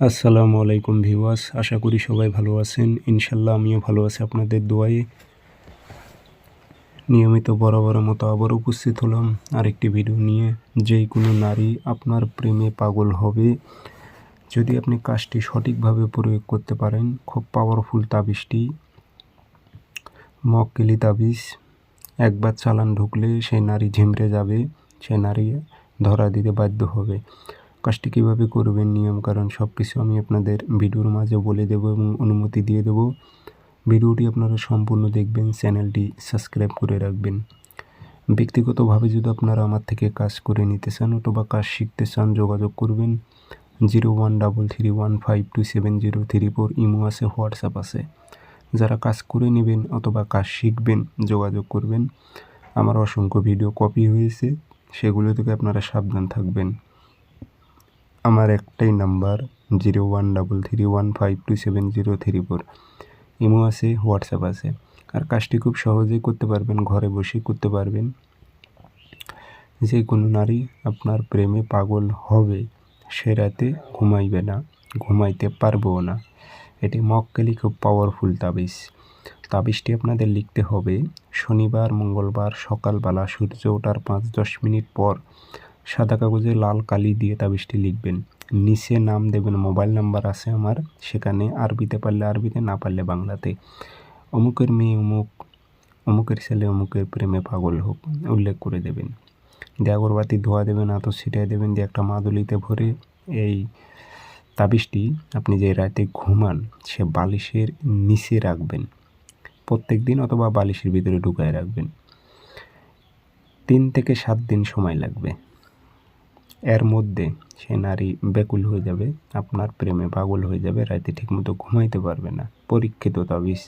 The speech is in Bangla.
আসসালামু আলাইকুম ভিওয়াস আশা করি সবাই ভালো আছেন। ইনশাল্লাহ আমিও ভালো আছি আপনাদের দোয়ায়। নিয়মিত বরাবর মতো আবার উপস্থিত হলাম আরেকটি ভিডিও নিয়ে। যেই কোনো নারী আপনার প্রেমে পাগল হবে। যদি আপনি কাজটি সঠিকভাবে প্রয়োগ করতে পারেন, খুব পাওয়ারফুল তাবিজটি। মক্কেলি তাবিজ, একবার চালান ঢুকলে সেই নারী ঝিমড়ে যাবে সে নারী ধরা দিতে বাধ্য হবে। কাজটি কীভাবে করবেন, নিয়ম, কারণ সব কিছু আমি আপনাদের ভিডিওর মাঝে বলে দেব এবং অনুমতি দিয়ে দেব। ভিডিওটি আপনারা সম্পূর্ণ দেখবেন, চ্যানেলটি সাবস্ক্রাইব করে রাখবেন। ব্যক্তিগতভাবে যদি আপনারা আমার থেকে কাজ করে নিতে চান অথবা কাজ শিখতে চান, যোগাযোগ করবেন। Zero one double three one five two seven zero three four imo আছে, হোয়াটসঅ্যাপ আছে। যারা কাজ করে নেবেন অথবা কাজ শিখবেন, যোগাযোগ করবেন। আমার অসংখ্য ভিডিও কপি হয়েছে, সেগুলো থেকে আপনারা সাবধান থাকবেন। আমার একটাই number zero one double three one five two seven zero three four. Imo আছে, হোয়াটসঅ্যাপ আছে। আর কাজটি খুব সহজেই করতে পারবেন, ঘরে বসেই করতে পারবেন। যে কোনো নারী আপনার প্রেমে পাগল হবে, সে রাতে ঘুমাইবে না, ঘুমাইতে পারবেও না। এটি মক্কেলি খুব পাওয়ারফুল তাবিজ। তাবিজটি আপনাদের লিখতে হবে, শনিবার, মঙ্গলবার সকালবেলা সূর্য ওঠার পাঁচ দশ মিনিট পর সাদা কাগজে লাল কালি দিয়ে তাবিজটি লিখবেন। নিচে নাম দেবেন, মোবাইল নাম্বার আছে আমার, সেখানে আরবিতে পারলে আরবিতে, না পারলে বাংলাতে। অমুকের মেয়ে অমুক, অমুকের ছেলে অমুকের প্রেমে পাগল হোক, উল্লেখ করে দেবেন। দিয়ে আগরবাতি ধোয়া দেবেন আতো ছিটাই দেবেন দিয়ে একটা মাদুলিতে ভরে এই তাবিজটি আপনি যে রাতে ঘুমান, সে বালিশের নিচে রাখবেন। প্রত্যেক দিন অথবা বালিশের ভিতরে ঢুকায় রাখবেন। তিন থেকে সাত দিন সময় লাগবে। এর মধ্যে সে নারী ব্যাকুল হয়ে যাবে, আপনার প্রেমে পাগল হয়ে যাবে, রাতে ঠিকমতো ঘুমাইতে পারবে না। পরীক্ষিত তাবিজ।